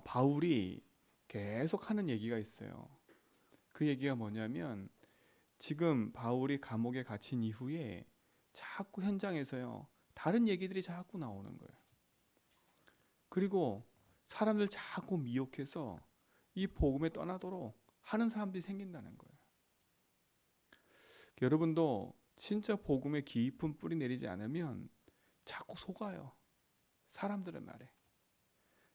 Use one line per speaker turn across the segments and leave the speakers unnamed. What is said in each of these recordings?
어, 바울이 계속 하는 얘기가 있어요. 그 얘기가 뭐냐면 지금 바울이 감옥에 갇힌 이후에 자꾸 현장에서요 다른 얘기들이 자꾸 나오는 거예요. 그리고 사람들 자꾸 미혹해서 이 복음에 떠나도록 하는 사람들이 생긴다는 거예요. 여러분도 진짜 복음에 깊은 뿌리 내리지 않으면 자꾸 속아요. 사람들의 말에.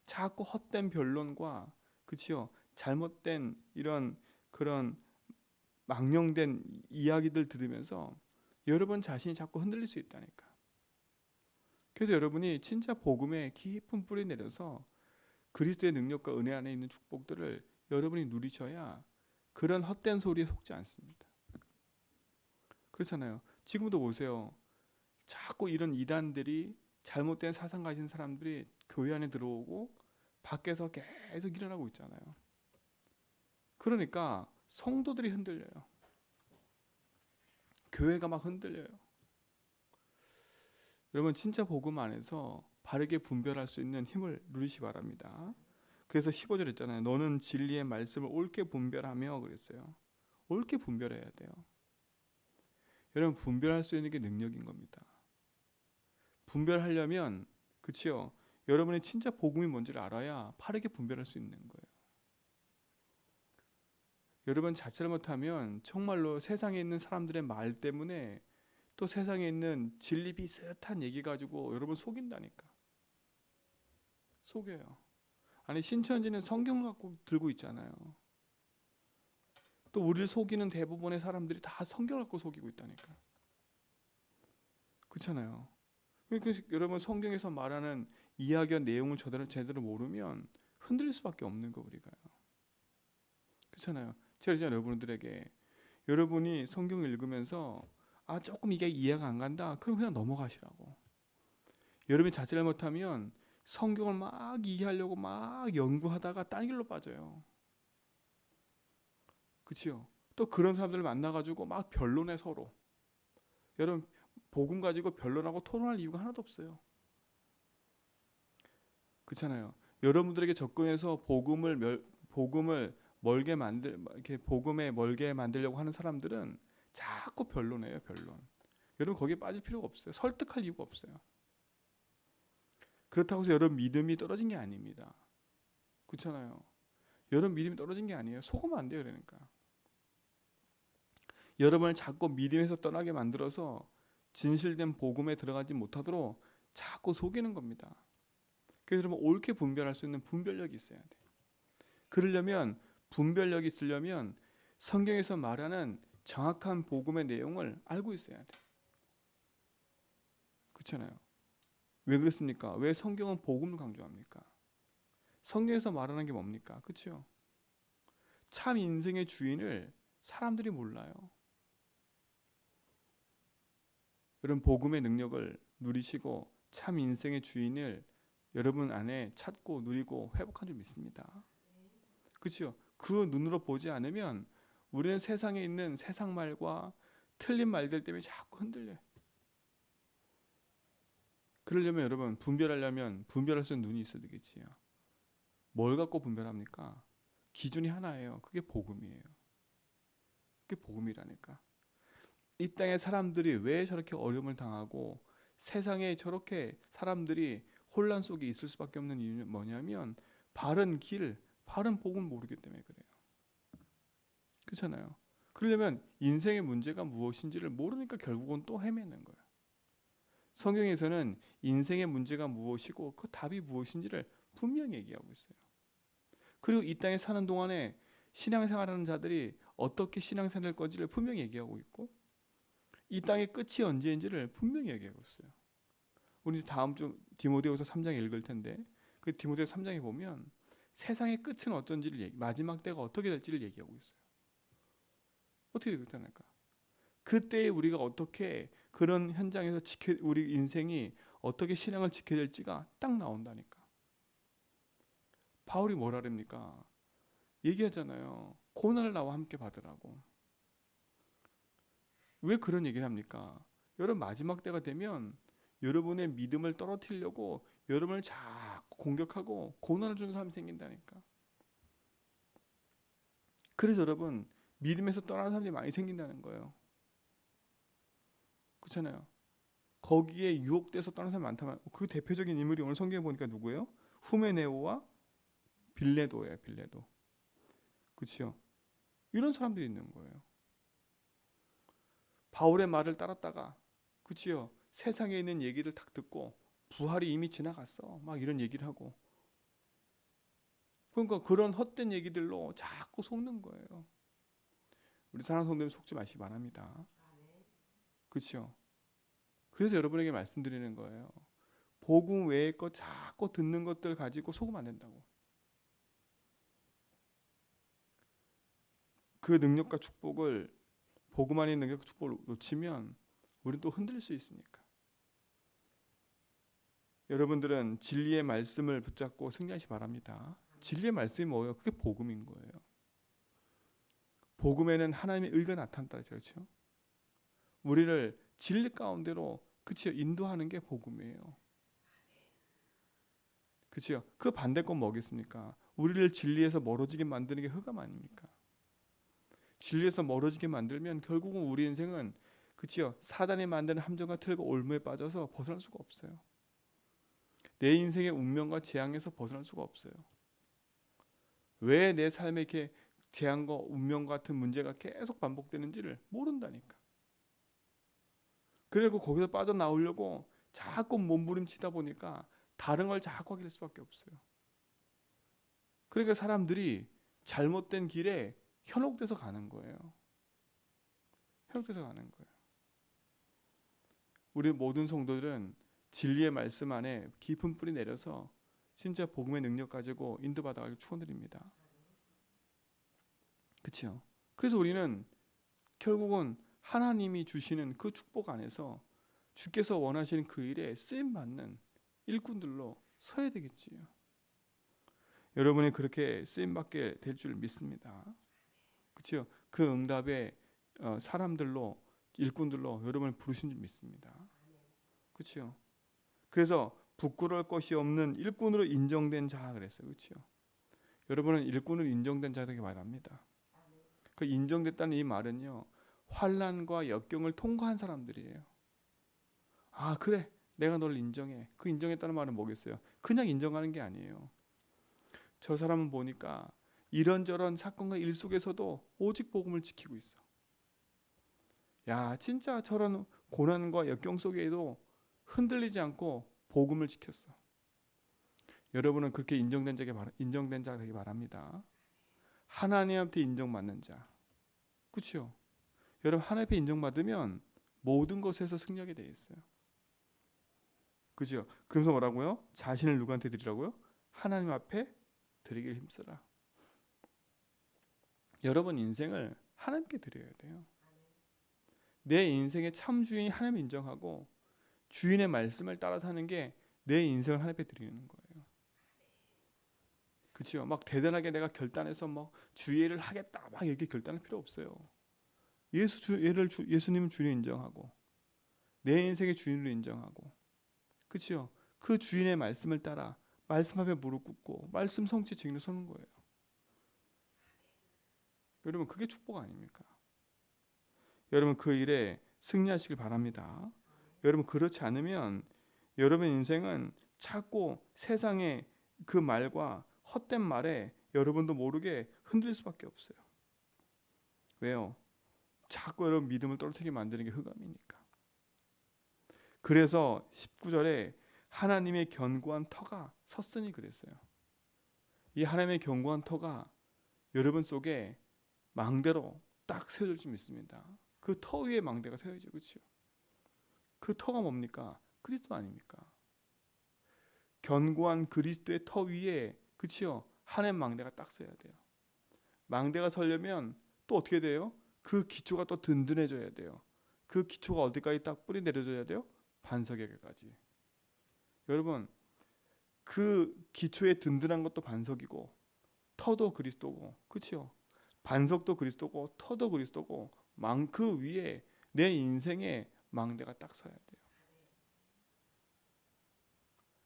자꾸 헛된 변론과 그치요 잘못된 이런 그런 망령된 이야기들 들으면서 여러분 자신이 자꾸 흔들릴 수 있다니까. 그래서 여러분이 진짜 복음에 깊은 뿌리 내려서 그리스도의 능력과 은혜 안에 있는 축복들을 여러분이 누리셔야 그런 헛된 소리에 속지 않습니다. 그렇잖아요. 지금도 보세요. 자꾸 이런 이단들이 잘못된 사상 가진 사람들이 교회 안에 들어오고 밖에서 계속 일어나고 있잖아요. 그러니까 성도들이 흔들려요. 교회가 막 흔들려요. 여러분 진짜 복음 안에서 바르게 분별할 수 있는 힘을 누리시 바랍니다. 그래서 15절 했잖아요. 너는 진리의 말씀을 옳게 분별하며 그랬어요. 옳게 분별해야 돼요. 여러분 분별할 수 있는 게 능력인 겁니다. 분별하려면 그치요. 여러분의 진짜 복음이 뭔지를 알아야 빠르게 분별할 수 있는 거예요. 여러분 자체를 못하면 정말로 세상에 있는 사람들의 말 때문에 또 세상에 있는 진리 비슷한 얘기 가지고 여러분 속인다니까. 속여요. 아니 신천지는 성경 갖고 들고 있잖아요. 또 우리를 속이는 대부분의 사람들이 다 성경 갖고 속이고 있다니까. 그렇잖아요. 그러니까 여러분 성경에서 말하는 이야기와 내용을 제대로 제대로 모르면 흔들릴 수밖에 없는 거 우리가요. 그렇잖아요. 제가 이제 여러분들에게 여러분이 성경을 읽으면서 아 조금 이게 이해가 안 간다. 그럼 그냥 넘어가시라고. 여러분이 자제를 못하면 성경을 막 이해하려고 막 연구하다가 딴 길로 빠져요. 그치요? 또 그런 사람들을 만나가지고 막 변론해 서로. 여러분 복음 가지고 변론하고 토론할 이유가 하나도 없어요. 그렇잖아요. 여러분들에게 접근해서 복음을 멸, 복음을 멀게 만들 이렇게 복음에 멀게 만들려고 하는 사람들은 자꾸 변론해요, 변론. 여러분 거기에 빠질 필요가 없어요. 설득할 이유가 없어요. 그렇다고 해서 여러분 믿음이 떨어진 게 아닙니다. 그렇잖아요. 여러분 믿음이 떨어진 게 아니에요. 속으면 안 돼요, 그러니까. 여러분을 자꾸 믿음에서 떠나게 만들어서 진실된 복음에 들어가지 못하도록 자꾸 속이는 겁니다. 그래서 여러분 옳게 분별할 수 있는 분별력이 있어야 돼. 그러려면 분별력이 있으려면 성경에서 말하는 정확한 복음의 내용을 알고 있어야 돼. 그렇잖아요. 왜 그렇습니까? 왜 성경은 복음을 강조합니까? 성경에서 말하는 게 뭡니까? 그렇죠? 참 인생의 주인을 사람들이 몰라요. 여러분 복음의 능력을 누리시고 참 인생의 주인을 여러분 안에 찾고 누리고 회복한 줄 믿습니다. 그렇죠? 그 눈으로 보지 않으면 우리는 세상에 있는 세상 말과 틀린 말들 때문에 자꾸 흔들려요. 그러려면 여러분 분별하려면 분별할 수 있는 눈이 있어야 되겠지요. 뭘 갖고 분별합니까? 기준이 하나예요. 그게 복음이에요. 그게 복음이라니까. 이 땅의 사람들이 왜 저렇게 어려움을 당하고 세상에 저렇게 사람들이 혼란 속에 있을 수밖에 없는 이유는 뭐냐면 바른 길, 바른 복음을 모르기 때문에 그래요. 그렇잖아요. 그러려면 인생의 문제가 무엇인지를 모르니까 결국은 또 헤매는 거예요. 성경에서는 인생의 문제가 무엇이고 그 답이 무엇인지를 분명히 얘기하고 있어요. 그리고 이 땅에 사는 동안에 신앙생활하는 자들이 어떻게 신앙생활 할 건지를 분명히 얘기하고 있고 이 땅의 끝이 언제인지를 분명히 얘기하고 있어요. 우리 다음 주 디모데후서 3장 읽을 텐데 그 디모데후서 3장에 보면 세상의 끝은 어쩐지를 얘기, 마지막 때가 어떻게 될지를 얘기하고 있어요. 어떻게 그렇다니까? 그때 우리가 어떻게 그런 현장에서 지켜 우리 인생이 어떻게 신앙을 지켜야 될지가 딱 나온다니까. 바울이 뭐라 그럽니까? 얘기하잖아요. 고난을 나와 함께 받으라고. 왜 그런 얘기를 합니까? 여러분 마지막 때가 되면 여러분의 믿음을 떨어뜨리려고 여러분을 자꾸 공격하고 고난을 주는 사람이 생긴다니까. 그래서 여러분 믿음에서 떠나는 사람들이 많이 생긴다는 거예요. 그렇잖아요. 거기에 유혹돼서 떠나는 사람이 많다면 그 대표적인 인물이 오늘 성경에 보니까 누구예요? 후메네오와 빌레도예요. 빌레도. 그렇죠? 이런 사람들이 있는 거예요. 바울의 말을 따랐다가 그치요 세상에 있는 얘기를 딱 듣고 부활이 이미 지나갔어. 막 이런 얘기를 하고. 그러니까 그런 헛된 얘기들로 자꾸 속는 거예요. 우리 사랑하는 성도님 속지 마시기 바랍니다. 그치요? 그래서 여러분에게 말씀드리는 거예요. 복음 외의 것 자꾸 듣는 것들 가지고 속으면 안 된다고. 그 능력과 축복을 복음 안의 능력과 축복을 놓치면 우리는 또 흔들릴 수 있으니까. 여러분들은 진리의 말씀을 붙잡고 승리하시 바랍니다. 진리의 말씀이 뭐예요? 그게 복음인 거예요. 복음에는 하나님의 의가 나타난다 그렇죠? 우리를 진리 가운데로 그치요 인도하는 게 복음이에요. 그치요? 그 반대건 뭐겠습니까? 우리를 진리에서 멀어지게 만드는 게 흑암 아닙니까? 진리에서 멀어지게 만들면 결국은 우리 인생은 그치요 사단이 만드는 함정과 틀과 올무에 빠져서 벗어날 수가 없어요. 내 인생의 운명과 재앙에서 벗어날 수가 없어요. 왜 내 삶에 이렇게 재앙과 운명 같은 문제가 계속 반복되는지를 모른다니까. 그리고 거기서 빠져나오려고 자꾸 몸부림치다 보니까 다른 걸 자꾸 하게 될 수밖에 없어요. 그러니까 사람들이 잘못된 길에 현혹돼서 가는 거예요. 현혹돼서 가는 거예요. 우리 모든 성도들은 진리의 말씀 안에 깊은 뿌리 내려서 진짜 복음의 능력 가지고 인도받아가길 축원드립니다. 그렇죠? 그래서 우리는 결국은 하나님이 주시는 그 축복 안에서 주께서 원하시는 그 일에 쓰임 받는 일꾼들로 서야 되겠지요. 여러분이 그렇게 쓰임 받게 될 줄 믿습니다. 그렇죠? 그 응답에 어, 사람들로 일꾼들로 여러분을 부르신 줄 믿습니다. 그렇죠? 그래서 부끄러울 것이 없는 일꾼으로 인정된 자 그랬어요. 그렇죠? 여러분은 일꾼으로 인정된 자에게 말합니다. 그 인정됐다는 이 말은요. 환란과 역경을 통과한 사람들이에요. 아, 그래. 내가 너를 인정해. 그 인정했다는 말은 뭐겠어요? 그냥 인정하는 게 아니에요. 저 사람은 보니까 이런저런 사건과 일 속에서도 오직 복음을 지키고 있어. 야, 진짜 저런 고난과 역경 속에도 흔들리지 않고 복음을 지켰어. 여러분은 그렇게 인정된 자에게 인정된 자 되기 바랍니다. 하나님한테 인정받는 자. 그렇죠? 여러분 하나님께 인정받으면 모든 것에서 승리하게 돼 있어요. 그죠? 그러면서 뭐라고요? 자신을 누구한테 드리라고요? 하나님 앞에 드리길 힘쓰라. 여러분 인생을 하나님께 드려야 돼요. 내 인생의 참 주인이 하나님 인정하고 주인의 말씀을 따라 사는 게 내 인생을 하나님께 드리는 거예요. 그렇죠? 막 대단하게 내가 결단해서 뭐 주의를 하겠다 막 이렇게 결단할 필요 없어요. 예수 주 예를 주, 예수님은 주인 인정하고 내 인생의 주인을 인정하고 그렇죠? 그 주인의 말씀을 따라 말씀 앞에 무릎 꿇고 말씀 성취 증거 서는 거예요. 여러분 그게 축복 아닙니까? 여러분 그 일에 승리하시길 바랍니다. 여러분 그렇지 않으면 여러분 인생은 자꾸 세상의 그 말과 헛된 말에 여러분도 모르게 흔들릴 수밖에 없어요. 왜요? 자꾸 여러분 믿음을 떨어뜨리게 만드는 게 흑암이니까. 그래서 19절에 하나님의 견고한 터가 섰으니 그랬어요. 이 하나님의 견고한 터가 여러분 속에 망대로 딱 세워질 줄 믿습니다. 그 터 위에 망대가 세워지죠. 그렇죠? 그 터가 뭡니까? 그리스도 아닙니까? 견고한 그리스도의 터 위에 그치요? 하나님 망대가 딱 서야 돼요. 망대가 서려면 또 어떻게 돼요? 그 기초가 또 든든해져야 돼요. 그 기초가 어디까지 딱 뿌리 내려줘야 돼요? 반석에게까지. 여러분 그 기초에 든든한 것도 반석이고 터도 그리스도고 그렇죠? 반석도 그리스도고 터도 그리스도고 망 그 위에 내 인생의 망대가 딱 서야 돼요.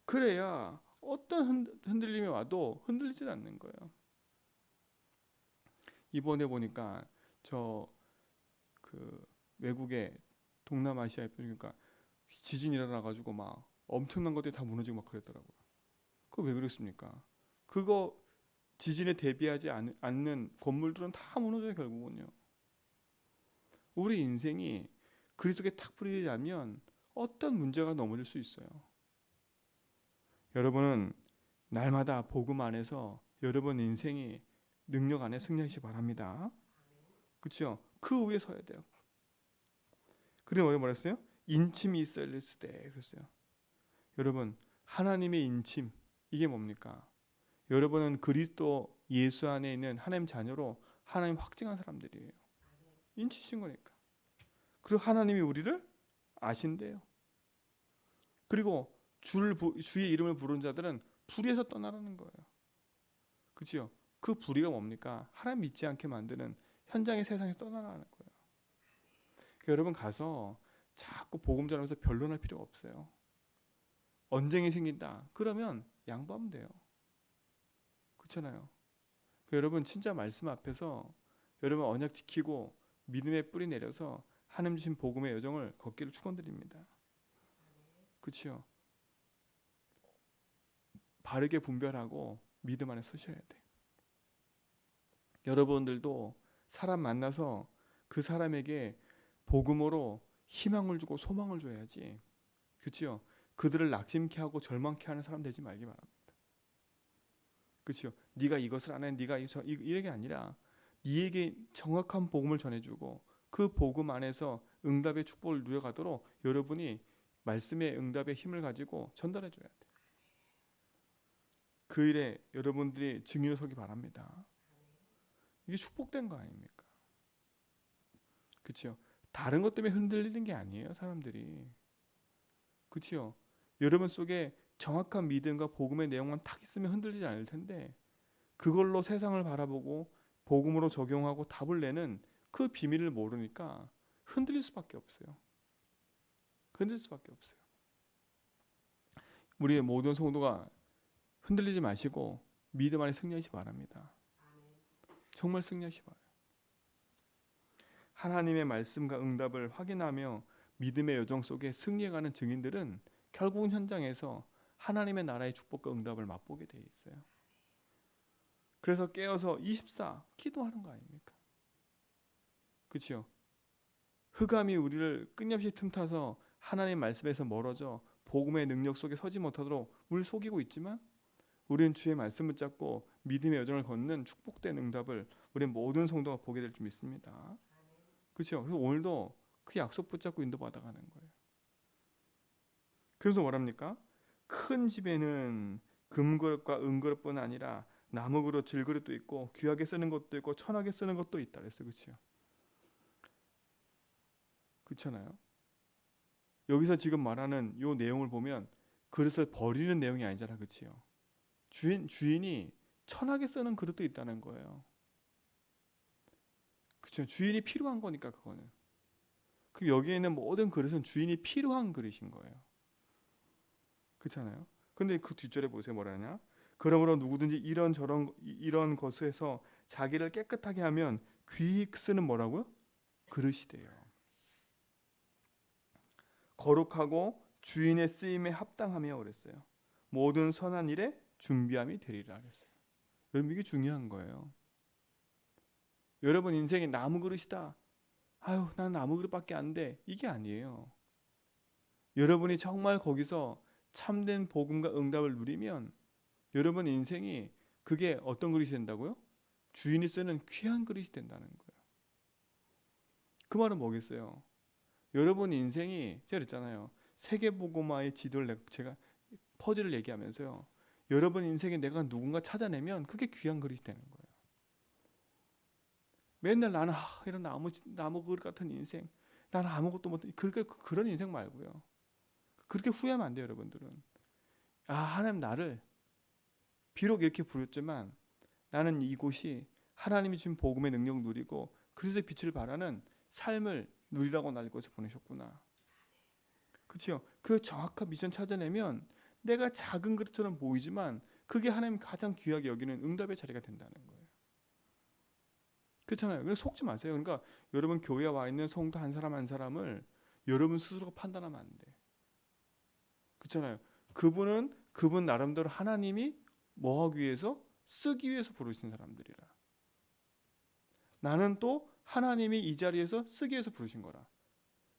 그래야 어떤 흔- 흔들림이 와도 흔들리지 않는 거예요. 이번에 보니까 저 그 외국의 동남아시아에 보니까 지진 일어나 가지고 막 엄청난 것들이 다 무너지고 막 그랬더라고요. 그거 왜 그랬습니까? 그거 지진에 대비하지 않, 않는 건물들은 다 무너져요 결국은요. 우리 인생이 그리스도께 탁 뿌리자면 어떤 문제가 넘어질 수 있어요. 여러분은 날마다 복음 안에서 여러분 인생이 능력 안에 승리하시기 바랍니다. 그렇죠? 그 위에 서야 돼요. 그래 뭐라 말했어요? 인침이 있어야 때 그랬어요. 여러분 하나님의 인침 이게 뭡니까? 여러분은 그리스도 예수 안에 있는 하나님 자녀로 하나님 확증한 사람들이에요. 인치신 거니까. 그리고 하나님이 우리를 아신대요. 그리고 줄 부, 주의 이름을 부른 자들은 불의에서 떠나라는 거예요. 그렇죠? 그 불의가 뭡니까? 하나님 믿지 않게 만드는 현장의 세상에 떠나라는 거예요. 그러니까 여러분 가서 자꾸 복음 전하면서 변론할 필요가 없어요. 언쟁이 생긴다. 그러면 양보하면 돼요. 그렇잖아요. 그 여러분 진짜 말씀 앞에서 여러분 언약 지키고 믿음의 뿌리 내려서 하나님 주신 복음의 여정을 걷기를 축원드립니다. 그렇죠? 바르게 분별하고 믿음 안에 서셔야 돼. 여러분들도 사람 만나서 그 사람에게 복음으로 희망을 주고 소망을 줘야지. 그렇죠? 그들을 낙심케 하고 절망케 하는 사람 되지 말기 바랍니다. 그렇죠? 네가 이것을 안 해, 네가 이저 이게 아니라 네에게 정확한 복음을 전해주고 그 복음 안에서 응답의 축복을 누려가도록 여러분이 말씀의 응답의 힘을 가지고 전달해 줘야 돼. 그 일에 여러분들이 증인을 서기 바랍니다. 이게 축복된 거 아닙니까? 그렇죠? 다른 것 때문에 흔들리는 게 아니에요, 사람들이. 그렇죠? 여러분 속에 정확한 믿음과 복음의 내용만 탁 있으면 흔들리지 않을 텐데 그걸로 세상을 바라보고 복음으로 적용하고 답을 내는 그 비밀을 모르니까 흔들릴 수밖에 없어요. 흔들릴 수밖에 없어요. 우리의 모든 성도가 흔들리지 마시고 믿음 안에 승리하시 바랍니다. 정말 승리하시 바라요. 하나님의 말씀과 응답을 확인하며 믿음의 여정 속에 승리해가는 증인들은 결국은 현장에서 하나님의 나라의 축복과 응답을 맛보게 돼 있어요. 그래서 깨어서 24 기도하는 거 아닙니까? 그렇죠? 흑암이 우리를 끊임없이 틈타서 하나님 말씀에서 멀어져 복음의 능력 속에 서지 못하도록 물 속이고 있지만 우리는 주의 말씀을 잡고 믿음의 여정을 걷는 축복된 응답을 우리 모든 성도가 보게 될 줄 믿습니다. 그렇죠? 그래서 오늘도 그 약속 붙잡고 인도받아 가는 거예요. 그래서 뭐랍니까? 큰 집에는 금그릇과 은그릇뿐 아니라 나무그릇, 질그릇도 있고 귀하게 쓰는 것도 있고 천하게 쓰는 것도 있다 그랬어요. 그렇죠? 그렇잖아요. 여기서 지금 말하는 요 내용을 보면 그릇을 버리는 내용이 아니잖아. 그렇지요? 주인 주인이 천하게 쓰는 그릇도 있다는 거예요. 그렇죠. 주인이 필요한 거니까 그거는. 그럼 여기에 있는 모든 그릇은 주인이 필요한 그릇인 거예요. 그렇잖아요. 근데 그 뒷절에 보세요. 뭐라냐? 그러므로 누구든지 이런 저런 이런 것에서 자기를 깨끗하게 하면 귀히 쓰는 뭐라고요? 그릇이 돼요. 거룩하고 주인의 쓰임에 합당하며 그랬어요. 모든 선한 일에 준비함이 되리라 그랬어요. 여러분 이게 중요한 거예요. 여러분 인생이 나무 그릇이다. 아유, 난 나무 그릇밖에 안 돼. 이게 아니에요. 여러분이 정말 거기서 참된 복음과 응답을 누리면 여러분 인생이 그게 어떤 그릇이 된다고요? 주인이 쓰는 귀한 그릇이 된다는 거예요. 그 말은 뭐겠어요? 여러분 인생이 제가 그랬잖아요. 세계보고마의 지도를 제가 퍼즐을 얘기하면서요. 여러분 인생에 내가 누군가 찾아내면 그게 귀한 그릇이 되는 거예요. 맨날 나는 아, 이런 나무 나무 그릇 같은 인생, 나는 아무것도 못 그렇게 그런 인생 말고요. 그렇게 후회하면 안 돼요, 여러분들은. 아 하나님 나를 비록 이렇게 부렸지만 나는 이곳이 하나님이 주신 복음의 능력 누리고 그리스도의 빛을 발하는 삶을 누리라고 날 곳에 보내셨구나. 그렇죠? 그 정확한 미션 찾아내면 내가 작은 그릇처럼 보이지만 그게 하나님 가장 귀하게 여기는 응답의 자리가 된다는 거예요. 그렇잖아요. 그래서 속지 마세요. 그러니까 여러분 교회에 와 있는 성도 한 사람 한 사람을 여러분 스스로가 판단하면 안 돼. 그렇잖아요. 그분은 그분 나름대로 하나님이 뭐 하기 위해서 쓰기 위해서 부르신 사람들이라. 나는 또 하나님이 이 자리에서 쓰기 위해서 부르신 거라.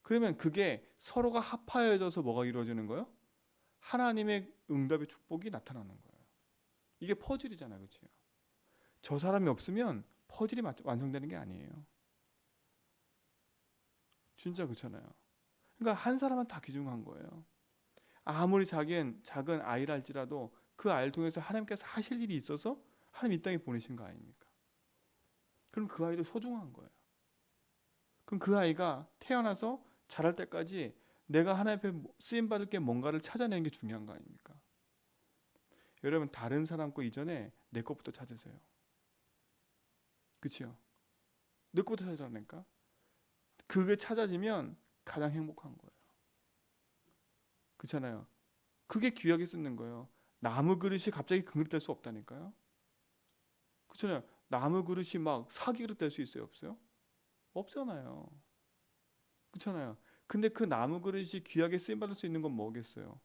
그러면 그게 서로가 합하여져서 뭐가 이루어지는 거예요? 하나님의 응답의 축복이 나타나는 거예요. 이게 퍼즐이잖아요, 그렇죠? 저 사람이 없으면 퍼즐이 마- 완성되는 게 아니에요. 진짜 그렇잖아요. 그러니까 한 사람은 다 귀중한 거예요. 아무리 작은 작은 아이랄지라도 그 아이를 통해서 하나님께서 하실 일이 있어서 하나님 이 땅에 보내신 거 아닙니까? 그럼 그 아이도 소중한 거예요. 그럼 그 아이가 태어나서 자랄 때까지 내가 하나님 앞에 쓰임 받을 게 뭔가를 찾아내는 게 중요한 거 아닙니까? 여러분 다른 사람 거 이전에 내 것부터 찾으세요. 그치요? 내 것부터 찾으라니까. 그게 찾아지면 가장 행복한 거예요. 그렇잖아요. 그게 귀하게 쓰는 거예요. 나무 그릇이 갑자기 그 그릇 될 수 없다니까요. 그렇잖아요. 나무 그릇이 막 사기 그릇 될 수 있어요, 없어요? 없잖아요. 그렇잖아요. 근데 그 나무 그릇이 귀하게 쓰임 받을 수 있는 건 뭐겠어요?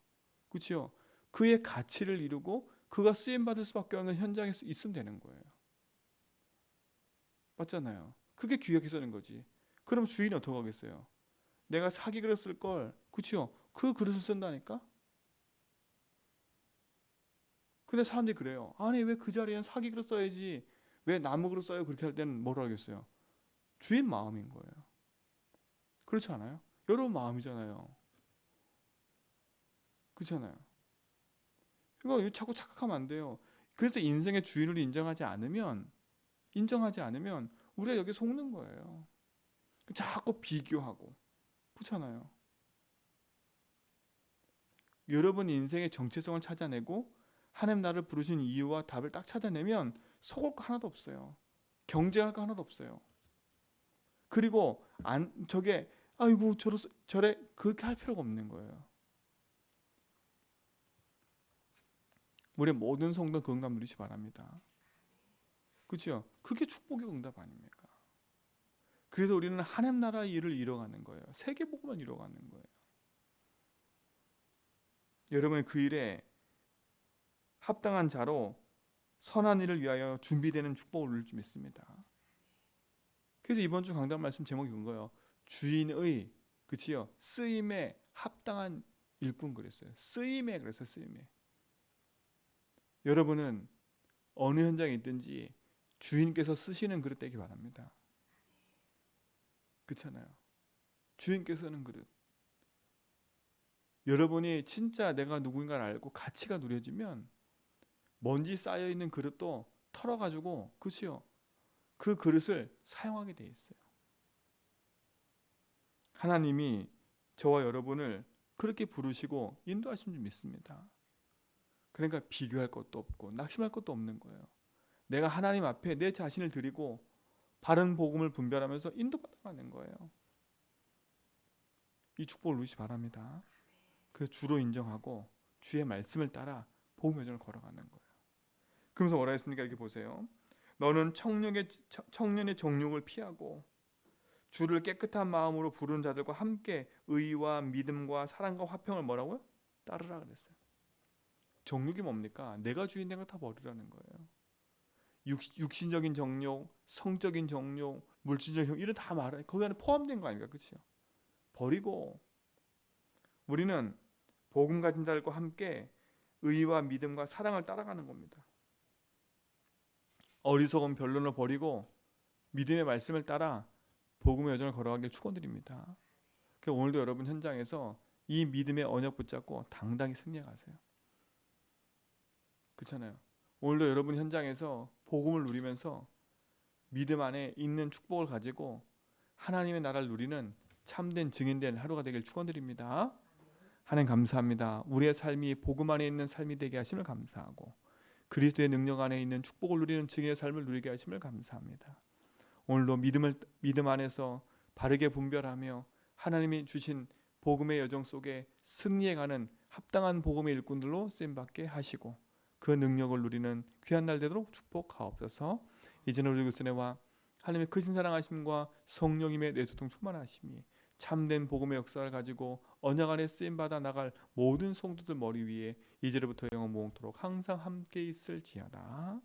그렇죠? 그의 가치를 이루고 그가 쓰임 받을 수밖에 없는 현장에 서 있으면 되는 거예요. 맞잖아요. 그게 귀하게 쓰는 거지. 그럼 주인이 어떻게 하겠어요? 내가 사기 그릇 쓸 걸, 그렇죠? 그 그릇을 쓴다니까? 근데 사람들이 그래요. 아니 왜 그 자리엔 사기 그릇 써야지? 왜 나무 그릇 써요? 그렇게 할 때는 뭐라 하겠어요? 주인 마음인 거예요. 그렇지 않아요? 여러분 마음이잖아요. 그렇잖아요. 그러니까 자꾸 착각하면 안 돼요. 그래서 인생의 주인을 인정하지 않으면 인정하지 않으면 우리가 여기 속는 거예요. 자꾸 비교하고 그렇잖아요. 여러분 인생의 정체성을 찾아내고 하나님 나를 부르신 이유와 답을 딱 찾아내면 속을 거 하나도 없어요. 경쟁할 거 하나도 없어요. 그리고 안 저게 아이고 저러 저래 그렇게 할 필요가 없는 거예요. 우리 모든 성도 그 응답 누리시 바랍니다. 그렇죠? 그게 축복의 응답 아닙니까? 그래서 우리는 하나님 나라 일을 이뤄가는 거예요. 세계 복음을 이뤄가는 거예요. 여러분 그 일에 합당한 자로 선한 일을 위하여 준비되는 축복을 누릴 줄 믿습니다. 그래서 이번 주 강단 말씀 제목이 그거예요. 주인의 그치요 쓰임에 합당한 일꾼 그랬어요. 쓰임에 그래서 쓰임에. 여러분은 어느 현장에 있든지 주인께서 쓰시는 그릇 되기 바랍니다. 그렇잖아요. 주인께서는 그릇. 여러분이 진짜 내가 누구인가를 알고 가치가 누려지면 먼지 쌓여 있는 그릇도 털어 가지고 그치요. 그 그릇을 사용하게 돼 있어요. 하나님이 저와 여러분을 그렇게 부르시고 인도하신 줄 믿습니다. 그러니까 비교할 것도 없고 낙심할 것도 없는 거예요. 내가 하나님 앞에 내 자신을 드리고 바른 복음을 분별하면서 인도받아가는 거예요. 이 축복을 누리시 바랍니다. 그래서 주로 인정하고 주의 말씀을 따라 복음 여정을 걸어가는 거예요. 그러면서 뭐라 했습니까? 이렇게 보세요. 너는 청년의 청년의 정욕을 피하고 주를 깨끗한 마음으로 부른 자들과 함께 의와 믿음과 사랑과 화평을 뭐라고요? 따르라 그랬어요. 정욕이 뭡니까? 내가 주인 된 거 다 버리라는 거예요. 육, 육신적인 정욕, 성적인 정욕, 물질적 정욕 이런 다 말해 거기 안에 포함된 거 아닙니까? 그렇죠? 버리고 우리는 복음 가진 자들과 함께 의와 믿음과 사랑을 따라가는 겁니다. 어리석은 변론을 버리고 믿음의 말씀을 따라 복음의 여정을 걸어가길 축원드립니다. 그 오늘도 여러분 현장에서 이 믿음의 언약 붙잡고 당당히 승리하세요. 그렇잖아요. 오늘도 여러분 현장에서 복음을 누리면서 믿음 안에 있는 축복을 가지고 하나님의 나라를 누리는 참된 증인된 하루가 되길 축원드립니다. 하나님 감사합니다. 우리의 삶이 복음 안에 있는 삶이 되게 하심을 감사하고 그리스도의 능력 안에 있는 축복을 누리는 증인의 삶을 누리게 하심을 감사합니다. 오늘도 믿음을 믿음 안에서 바르게 분별하며 하나님이 주신 복음의 여정 속에 승리해 가는 합당한 복음의 일꾼들로 쓰임 받게 하시고 그 능력을 누리는 귀한 날 되도록 축복하옵소서. 이제는 우리 교수님과 하나님의 크신 사랑하심과 성령님의 내소통 충만하심이 참된 복음의 역사를 가지고 언약 안에 쓰임 받아 나갈 모든 성도들 머리 위에 이제로부터 영원 모음토록 항상 함께 있을지어다.